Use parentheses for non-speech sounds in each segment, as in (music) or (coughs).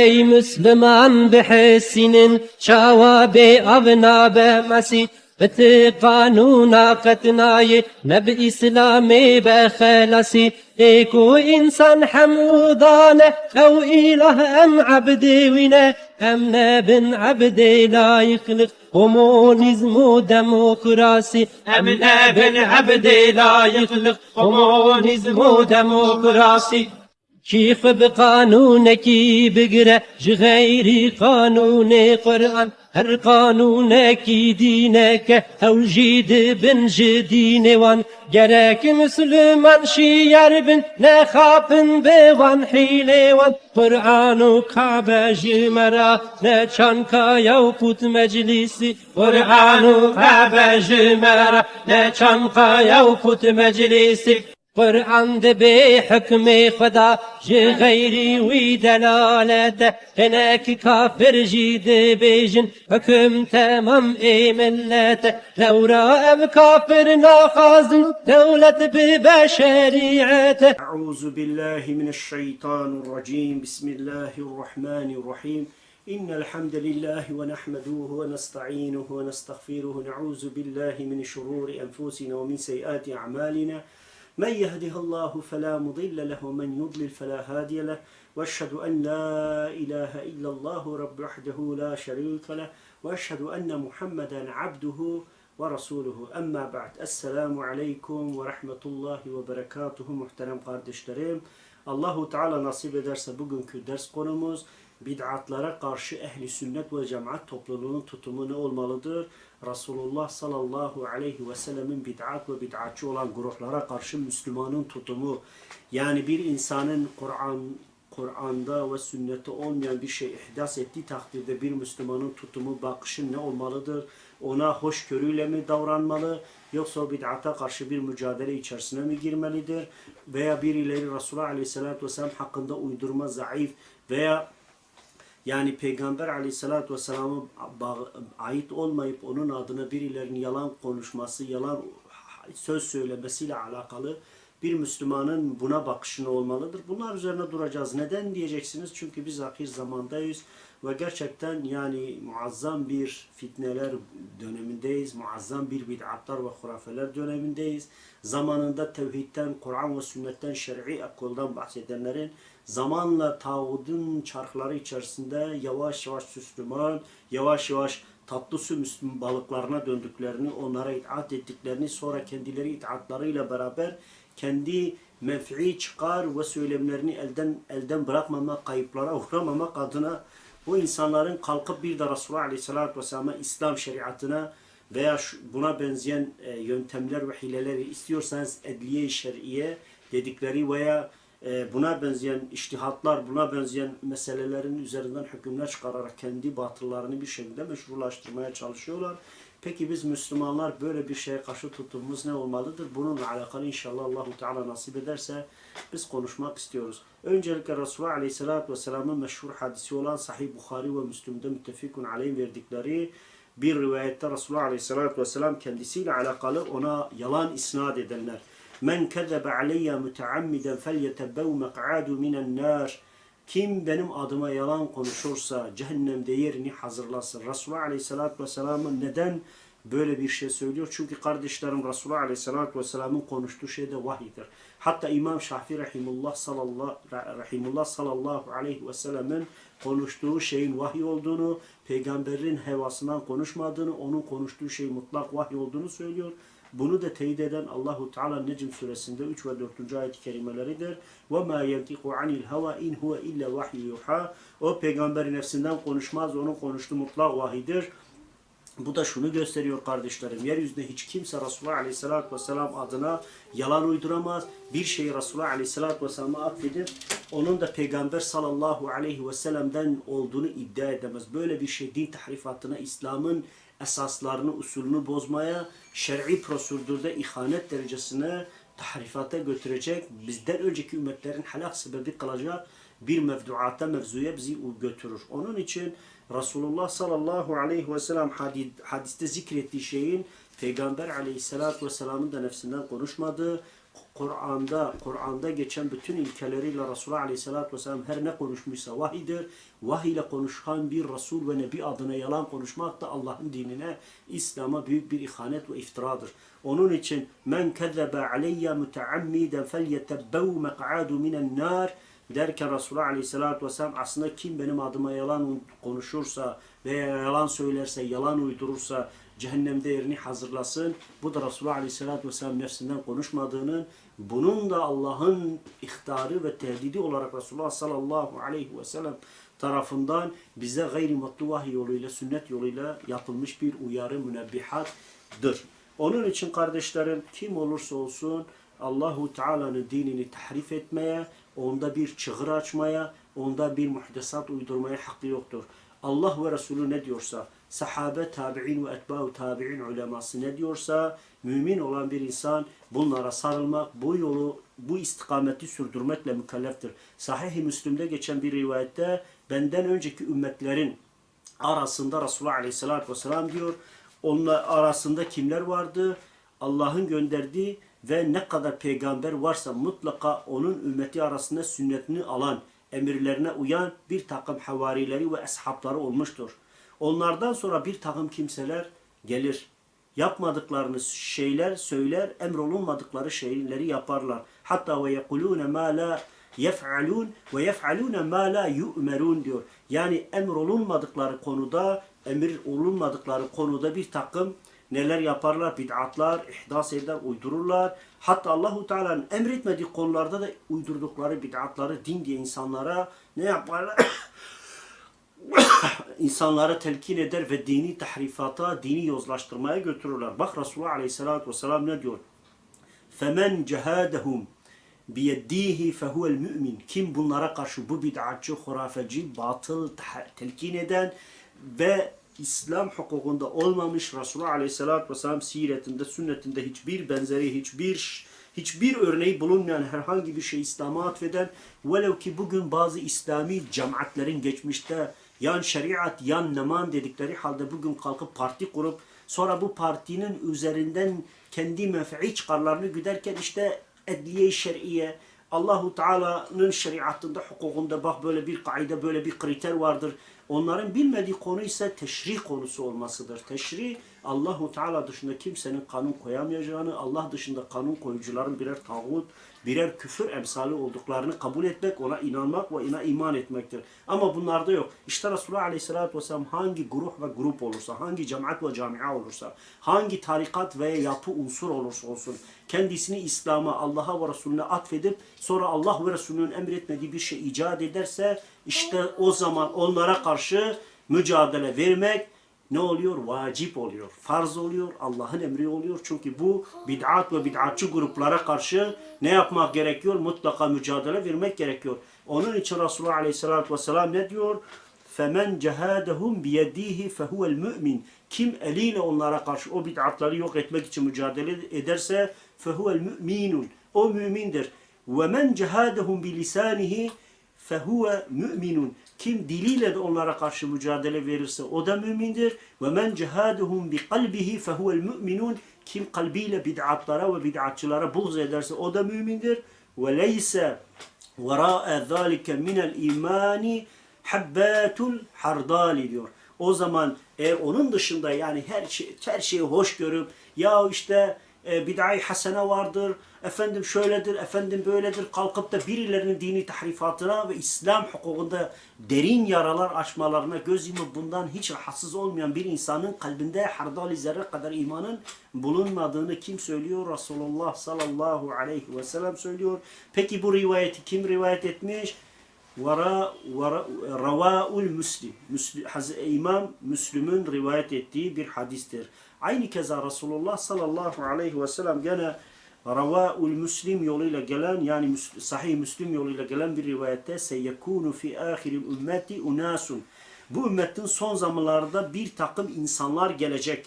ای مسلمان بحسینن شوا به اونا به مسیح بت قانونا قتنای نب اسلامی بخلصی ایکو انسان حمودانه أو اله ام عبدی وینه ام نبن عبدی لا يخلق قومونيزم وديمقراسي امن ابن عبدي لا يخلق و وديمقراسي كيف بقانونك بقرا غير قانون قرآن هر قانونك دينك أو جيد بن جدين وان. جراك مسلمان شيار بن نخافن بوان حيلي وان. قرآن كعبة جمرا نچانكا يوكوت مجلسي قرآن كعبة جمرا نچانكا يوكوت مجلسي قرآن ده به خدا جه غیری وی هناك کافر جید بیجن حکم تمام ای ملته لورا ام کافر ناخازن دولت أعوذ بالله من الشيطان الرجيم. بسم الله الرحمن الرحيم. إن الحمد لله ونحمده ونستعينه ونستغفره. نعوذ بالله من شرور أنفسنا ومن سيئات أعمالنا. من يهده الله فلا مضل له ومن يضلل فلا هادي له. وأشهد أن لا إله إلا الله رب وحده لا شريك له. وأشهد أن محمدا عبده ورسوله. أما بعد السلام عليكم ورحمة الله وبركاته muhterem kardeşlerim Allahu Teala nasip ederse bugünkü ders konumuz. bid'atlara karşı ehli sünnet ve cemaat topluluğunun tutumu ne olmalıdır? Resulullah sallallahu aleyhi ve sellemin bid'at ve bid'atçı olan gruplara karşı Müslümanın tutumu yani bir insanın Kur'an Kur'an'da ve sünnette olmayan bir şey ihdas ettiği takdirde bir Müslümanın tutumu, bakışı ne olmalıdır? Ona hoşgörüyle mi davranmalı? Yoksa bid'ata karşı bir mücadele içerisine mi girmelidir? Veya birileri Resulullah Aleyhisselatü Vesselam hakkında uydurma, zayıf veya yani Peygamber aleyhissalatü vesselam'a ait olmayıp onun adına birilerinin yalan konuşması, yalan söz söylemesiyle alakalı bir Müslümanın buna bakışı ne olmalıdır? Bunlar üzerine duracağız. Neden diyeceksiniz? Çünkü biz ahir zamandayız ve gerçekten yani muazzam bir fitneler dönemindeyiz. Muazzam bir bid'atlar ve hurafeler dönemindeyiz. Zamanında tevhidden, Kur'an ve sünnetten, şer'i ekoldan bahsedenlerin zamanla tağutun çarkları içerisinde yavaş yavaş Müslüman, yavaş yavaş tatlı su Müslüman balıklarına döndüklerini, onlara itaat ettiklerini, sonra kendileri itaatlarıyla beraber kendi menfi çıkar ve söylemlerini elden elden bırakmamak, kayıplara uğramamak adına bu insanların kalkıp bir de Resulullah Aleyhisselatü Vesselam'a İslam şeriatına veya buna benzeyen e, yöntemler ve hileleri istiyorsanız edliye-i şer'iye dedikleri veya e, buna benzeyen iştihatlar, buna benzeyen meselelerin üzerinden hükümler çıkararak kendi batıllarını bir şekilde meşrulaştırmaya çalışıyorlar. Peki biz Müslümanlar böyle bir şeye karşı tutumumuz ne olmalıdır? Bununla alakalı inşallah Allahu Teala nasip ederse biz konuşmak istiyoruz. Öncelikle Resulullah Aleyhisselatü Vesselam'ın meşhur hadisi olan Sahih Bukhari ve Müslüm'de müttefikun aleyh verdikleri bir rivayette Resulullah Aleyhisselatü Vesselam kendisiyle alakalı ona yalan isnat edenler. Men kezebe aleyye müteammiden felyetebbev mek'adu minen nar. Kim benim adıma yalan konuşursa cehennemde yerini hazırlasın. Resulullah Aleyhisselatü Vesselam'ın neden böyle bir şey söylüyor? Çünkü kardeşlerim Resulullah Aleyhisselatü Vesselam'ın konuştuğu şey de vahiydir. Hatta İmam Şafii Rahimullah sallallahu, Rahimullah sallallahu aleyhi ve konuştuğu şeyin vahiy olduğunu, peygamberin hevasından konuşmadığını, onun konuştuğu şey mutlak vahiy olduğunu söylüyor. Bunu da teyit eden Allahu Teala Necm suresinde 3 ve 4. ayet-i kerimeleridir. Ve ma yentiqu anil hava in huve illa vahyu yuha. O peygamberin nefsinden konuşmaz, onun konuştuğu mutlak vahidir. Bu da şunu gösteriyor kardeşlerim. Yeryüzünde hiç kimse Resulullah Aleyhisselatü Vesselam adına yalan uyduramaz. Bir şeyi Resulullah Aleyhisselatü Vesselam'a atfedip onun da Peygamber sallallahu aleyhi ve olduğunu iddia edemez. Böyle bir şey din tahrifatına, İslam'ın esaslarını, usulünü bozmaya, şer'i prosedürde ihanet derecesine tahrifata götürecek, bizden önceki ümmetlerin helak sebebi kılacak bir mevduata, mevzuya bizi götürür. Onun için Resulullah sallallahu aleyhi ve sellem hadi- hadiste zikrettiği şeyin Peygamber aleyhissalatü vesselamın da nefsinden konuşmadığı, Kur'an'da Kur'an'da geçen bütün ilkeleriyle Resulullah Aleyhisselatü Vesselam her ne konuşmuşsa vahidir. Vahiy ile konuşan bir Resul ve Nebi adına yalan konuşmak da Allah'ın dinine, İslam'a büyük bir ihanet ve iftiradır. Onun için men kezzebe aleyye muteammiden felyetebbev mek'adu minen nar derken Resulullah Aleyhisselatü Vesselam aslında kim benim adıma yalan konuşursa veya yalan söylerse, yalan uydurursa cehennemde yerini hazırlasın. Bu da Resulullah Aleyhisselatü Vesselam nefsinden konuşmadığının, bunun da Allah'ın ihtarı ve tehdidi olarak Resulullah sallallahu aleyhi ve sellem tarafından bize gayrimatlu vahiy yoluyla, sünnet yoluyla yapılmış bir uyarı münebbihattır. Onun için kardeşlerim kim olursa olsun Allahu Teala'nın dinini tahrif etmeye, onda bir çığır açmaya, onda bir muhdesat uydurmaya hakkı yoktur. Allah ve Resulü ne diyorsa, sahabe, tabi'in ve etba'u tabi'in uleması ne diyorsa, mümin olan bir insan bunlara sarılmak, bu yolu, bu istikameti sürdürmekle mükelleftir. Sahih-i Müslim'de geçen bir rivayette, benden önceki ümmetlerin arasında Resulullah Aleyhisselatü Vesselam diyor, onlar arasında kimler vardı? Allah'ın gönderdiği ve ne kadar peygamber varsa mutlaka onun ümmeti arasında sünnetini alan, emirlerine uyan bir takım havarileri ve eshabları olmuştur. Onlardan sonra bir takım kimseler gelir. Yapmadıklarını şeyler söyler, emrolunmadıkları şeyleri yaparlar. Hatta ve yekulune ma la yef'alun ve yef'alune ma la yu'merun diyor. Yani emrolunmadıkları konuda, emir olunmadıkları konuda bir takım neler yaparlar? Bid'atlar, ihdas eder, uydururlar. Hatta Allahu Teala'nın emretmediği konularda da uydurdukları bid'atları din diye insanlara ne yaparlar? (coughs) insanlara telkin eder ve dini tahrifata, dini yozlaştırmaya götürürler. Bak Resulullah Aleyhisselatü Vesselam ne diyor? فَمَنْ جَهَادَهُمْ biyeddihi fehuvel mümin. Kim bunlara karşı bu bid'atçı, hurafeci, batıl, telkin eden ve İslam hukukunda olmamış Resulullah Aleyhisselatü Vesselam siretinde, sünnetinde hiçbir benzeri, hiçbir hiçbir örneği bulunmayan herhangi bir şey İslam'a atfeden velev ki bugün bazı İslami cemaatlerin geçmişte yan şeriat, yan neman dedikleri halde bugün kalkıp parti kurup sonra bu partinin üzerinden kendi menfei çıkarlarını güderken işte edliye şer'iye Allahu Teala'nın şeriatında, hukukunda bak böyle bir kaide, böyle bir kriter vardır. Onların bilmediği konu ise teşrih konusu olmasıdır. Teşrih Allahu Teala dışında kimsenin kanun koyamayacağını, Allah dışında kanun koyucuların birer tağut, birer küfür emsali olduklarını kabul etmek, ona inanmak ve ona iman etmektir. Ama bunlarda yok. İşte Resulullah Aleyhisselatü Vesselam hangi grup ve grup olursa, hangi cemaat ve camia olursa, hangi tarikat veya yapı unsur olursa olsun, kendisini İslam'a, Allah'a ve Resulüne atfedip sonra Allah ve Resulünün emretmediği bir şey icat ederse işte o zaman onlara karşı mücadele vermek ne oluyor? Vacip oluyor. Farz oluyor. Allah'ın emri oluyor. Çünkü bu bid'at ve bid'atçı gruplara karşı ne yapmak gerekiyor? Mutlaka mücadele vermek gerekiyor. Onun için Resulullah Aleyhisselatü Vesselam ne diyor? فَمَنْ جَهَادَهُمْ بِيَدِيهِ فَهُوَ الْمُؤْمِنِ Kim eliyle onlara karşı o bid'atları yok etmek için mücadele ederse فَهُوَ الْمُؤْمِنُونَ O mümindir. وَمَنْ جَهَادَهُمْ بِلِسَانِهِ fehuve müminun. Kim diliyle de onlara karşı mücadele verirse o da mümindir. Ve men cehaduhum bi kalbihi fehuvel müminun. Kim kalbiyle bid'atlara ve bid'atçılara buğz ederse o da mümindir. Ve leyse vera'e zâlike minel imani habbatul hardali diyor. O zaman eğer onun dışında yani her şey her şeyi hoş görüp ya işte e, bid'ai hasene vardır, efendim şöyledir, efendim böyledir kalkıp da birilerinin dini tahrifatına ve İslam hukukunda derin yaralar açmalarına göz yumup bundan hiç rahatsız olmayan bir insanın kalbinde hardali zerre kadar imanın bulunmadığını kim söylüyor? Resulullah sallallahu aleyhi ve sellem söylüyor. Peki bu rivayeti kim rivayet etmiş? Vara, vara, Ravaul Müslim. Müslim İmam Müslüm'ün rivayet ettiği bir hadistir. Aynı keza Resulullah sallallahu aleyhi ve sellem gene Ravaul Müslim yoluyla gelen yani Sahih Müslim yoluyla gelen bir rivayette seyekunu fi ahiril ümmeti unasun. Bu ümmetin son zamanlarda bir takım insanlar gelecek.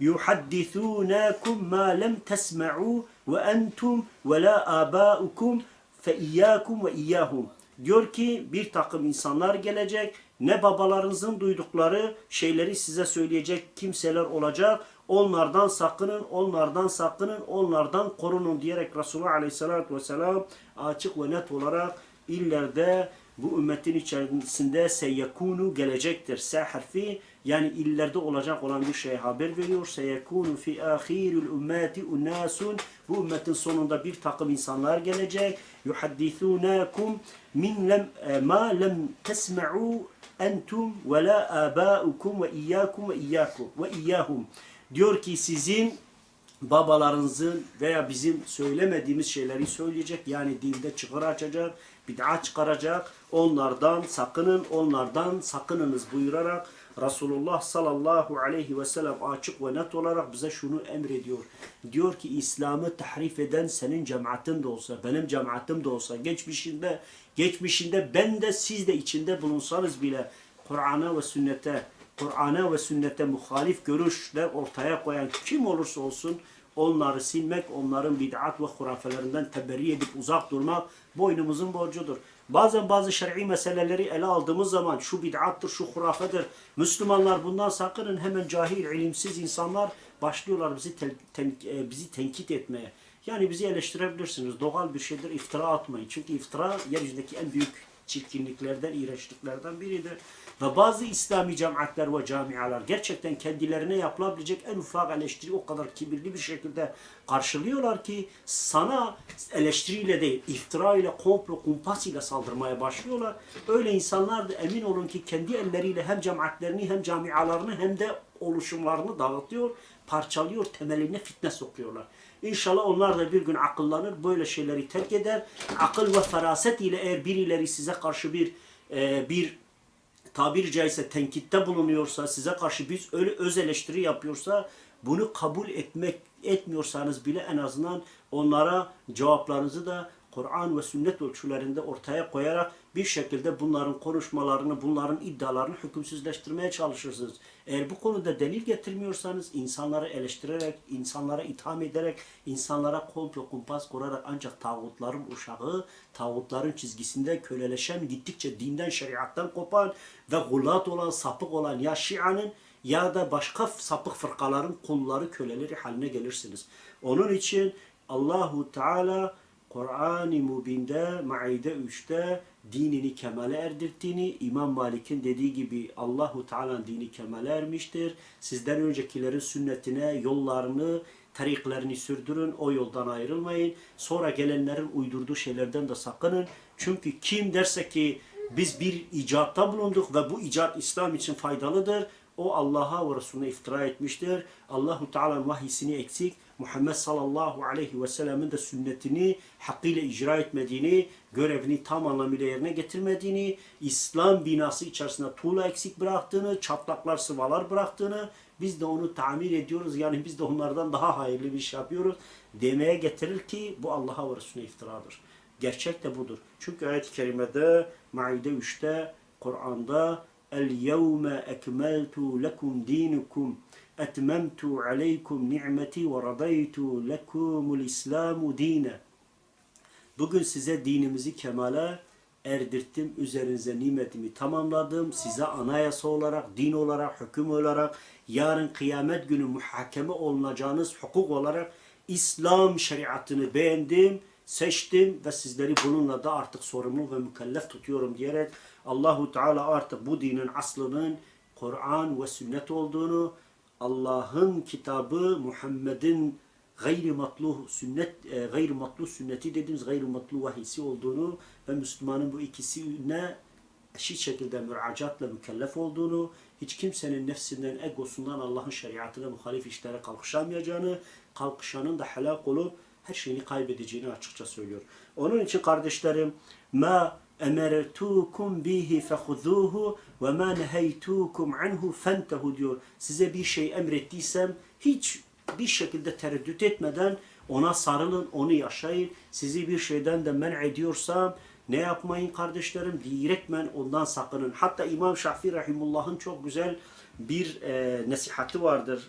Yuhaddithunakum ma lem tesma'u ve entum ve la abaukum fe iyyakum ve iyyahum. Diyor ki bir takım insanlar gelecek. Ne babalarınızın duydukları şeyleri size söyleyecek kimseler olacak. Onlardan sakının, onlardan sakının, onlardan korunun diyerek Resulullah Aleyhisselatü Vesselam açık ve net olarak illerde bu ümmetin içerisinde seyekunu gelecektir. Se harfi yani illerde olacak olan bir şey haber veriyor. Seyekunu fi ahiril ümmeti unasun bu ümmetin sonunda bir takım insanlar gelecek. Yuhaddithunakum min lem e, ma lem tesma'u entum ve la abaukum ve iyyakum ve iyyakum ve iyyahum. Diyor ki sizin babalarınızın veya bizim söylemediğimiz şeyleri söyleyecek. Yani dinde çıkar açacak, bid'a çıkaracak. Onlardan sakının, onlardan sakınınız buyurarak Resulullah sallallahu aleyhi ve sellem açık ve net olarak bize şunu emrediyor. Diyor ki İslam'ı tahrif eden senin cemaatin de olsa, benim cemaatim de olsa, geçmişinde, geçmişinde ben de siz de içinde bulunsanız bile Kur'an'a ve sünnete Kur'an'a ve sünnete muhalif görüşler ortaya koyan kim olursa olsun onları silmek, onların bid'at ve hurafelerinden teberri edip uzak durmak boynumuzun borcudur. Bazen bazı şer'i meseleleri ele aldığımız zaman şu bid'attır, şu hurafedir. Müslümanlar bundan sakının hemen cahil, ilimsiz insanlar başlıyorlar bizi ten- e, bizi tenkit etmeye. Yani bizi eleştirebilirsiniz. Doğal bir şeydir. iftira atmayın. Çünkü iftira yeryüzündeki en büyük çirkinliklerden, iğrençliklerden biridir. Ve bazı İslami cemaatler ve camialar gerçekten kendilerine yapılabilecek en ufak eleştiri o kadar kibirli bir şekilde karşılıyorlar ki sana eleştiriyle değil, iftira ile, komplo, kumpas ile saldırmaya başlıyorlar. Öyle insanlar da emin olun ki kendi elleriyle hem cemaatlerini hem camialarını hem de oluşumlarını dağıtıyor, parçalıyor, temeline fitne sokuyorlar. İnşallah onlar da bir gün akıllanır, böyle şeyleri terk eder. Akıl ve feraset ile eğer birileri size karşı bir e, bir tabiri caizse tenkitte bulunuyorsa, size karşı biz öyle öz eleştiri yapıyorsa bunu kabul etmek etmiyorsanız bile en azından onlara cevaplarınızı da Kur'an ve sünnet ölçülerinde ortaya koyarak bir şekilde bunların konuşmalarını, bunların iddialarını hükümsüzleştirmeye çalışırsınız. Eğer bu konuda delil getirmiyorsanız insanları eleştirerek, insanlara itham ederek, insanlara komplo kumpas kurarak ancak tağutların uşağı, tağutların çizgisinde köleleşen, gittikçe dinden, şeriattan kopan ve gulat olan, sapık olan ya Şia'nın ya da başka sapık fırkaların kulları, köleleri haline gelirsiniz. Onun için Allahu Teala Kur'an-ı Mubin'de, Maide 3'te dinini kemale erdirttiğini, İmam Malik'in dediği gibi Allahu Teala'nın dini kemale ermiştir. Sizden öncekilerin sünnetine, yollarını, tariklerini sürdürün, o yoldan ayrılmayın. Sonra gelenlerin uydurduğu şeylerden de sakının. Çünkü kim derse ki biz bir icatta bulunduk ve bu icat İslam için faydalıdır, o Allah'a ve Resulüne iftira etmiştir. Allahu Teala'nın vahyisini eksik, Muhammed sallallahu aleyhi ve sellemin de sünnetini hakkıyla icra etmediğini, görevini tam anlamıyla yerine getirmediğini, İslam binası içerisinde tuğla eksik bıraktığını, çatlaklar, sıvalar bıraktığını, biz de onu tamir ediyoruz. Yani biz de onlardan daha hayırlı bir iş yapıyoruz demeye getirir ki bu Allah'a ve Resulüne iftiradır. Gerçek de budur. Çünkü ayet-i kerimede Maide 3'te Kur'an'da El-yevme ekmeltu lekum dinukum etmemtu aleykum ni'meti ve radaytu lekumul islamu. Bugün size dinimizi kemale erdirttim. Üzerinize nimetimi tamamladım. Size anayasa olarak, din olarak, hüküm olarak, yarın kıyamet günü muhakeme olunacağınız hukuk olarak İslam şeriatını beğendim, seçtim ve sizleri bununla da artık sorumlu ve mükellef tutuyorum diyerek Allahu Teala artık bu dinin aslının Kur'an ve sünnet olduğunu, Allah'ın kitabı Muhammed'in gayri matluh sünnet e, gayri matluh sünneti dediğimiz gayri matluh vahisi olduğunu ve Müslümanın bu ikisine eşit şekilde müracatla mükellef olduğunu, hiç kimsenin nefsinden, egosundan Allah'ın şeriatına muhalif işlere kalkışamayacağını, kalkışanın da helak olup her şeyini kaybedeceğini açıkça söylüyor. Onun için kardeşlerim, ma emertukum bihi fehuzuhu ve ma neheytukum anhu fentehu diyor. Size bir şey emrettiysem hiç bir şekilde tereddüt etmeden ona sarılın, onu yaşayın. Sizi bir şeyden de men ediyorsam ne yapmayın kardeşlerim? Direktmen ondan sakının. Hatta İmam Şafii Rahimullah'ın çok güzel bir e, nasihatı vardır.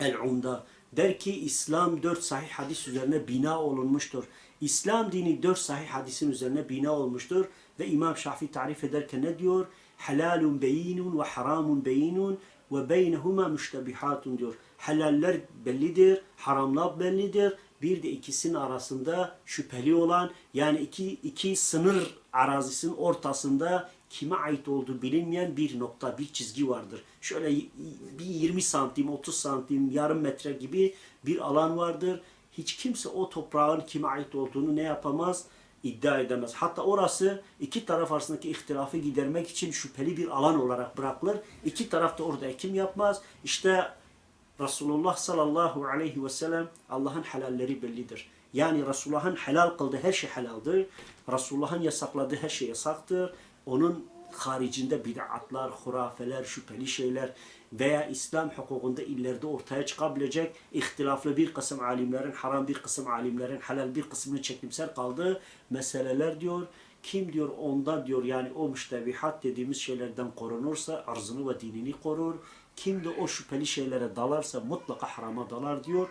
El-Umda. Der ki İslam dört sahih hadis üzerine bina olunmuştur. İslam dini dört sahih hadisin üzerine bina olmuştur. Ve İmam Şafii tarif ederken ne diyor? Helalun beyinun ve haramun beyinun ve beynehuma müştebihatun diyor. Helaller bellidir, haramlar bellidir. Bir de ikisinin arasında şüpheli olan yani iki, iki sınır arazisinin ortasında kime ait olduğu bilinmeyen bir nokta, bir çizgi vardır. Şöyle bir 20 santim, 30 santim, yarım metre gibi bir alan vardır. Hiç kimse o toprağın kime ait olduğunu ne yapamaz? iddia edemez. Hatta orası iki taraf arasındaki ihtilafı gidermek için şüpheli bir alan olarak bırakılır. İki taraf da orada ekim yapmaz. İşte Resulullah sallallahu aleyhi ve sellem Allah'ın helalleri bellidir. Yani Resulullah'ın helal kıldığı her şey helaldir. Resulullah'ın yasakladığı her şey yasaktır. Onun haricinde bid'atlar, hurafeler, şüpheli şeyler veya İslam hukukunda ileride ortaya çıkabilecek ihtilaflı bir kısım alimlerin, haram bir kısım alimlerin, helal bir kısmının çekimsel kaldığı meseleler diyor. Kim diyor onda diyor yani o müştebihat dediğimiz şeylerden korunursa arzını ve dinini korur. Kim de o şüpheli şeylere dalarsa mutlaka harama dalar diyor.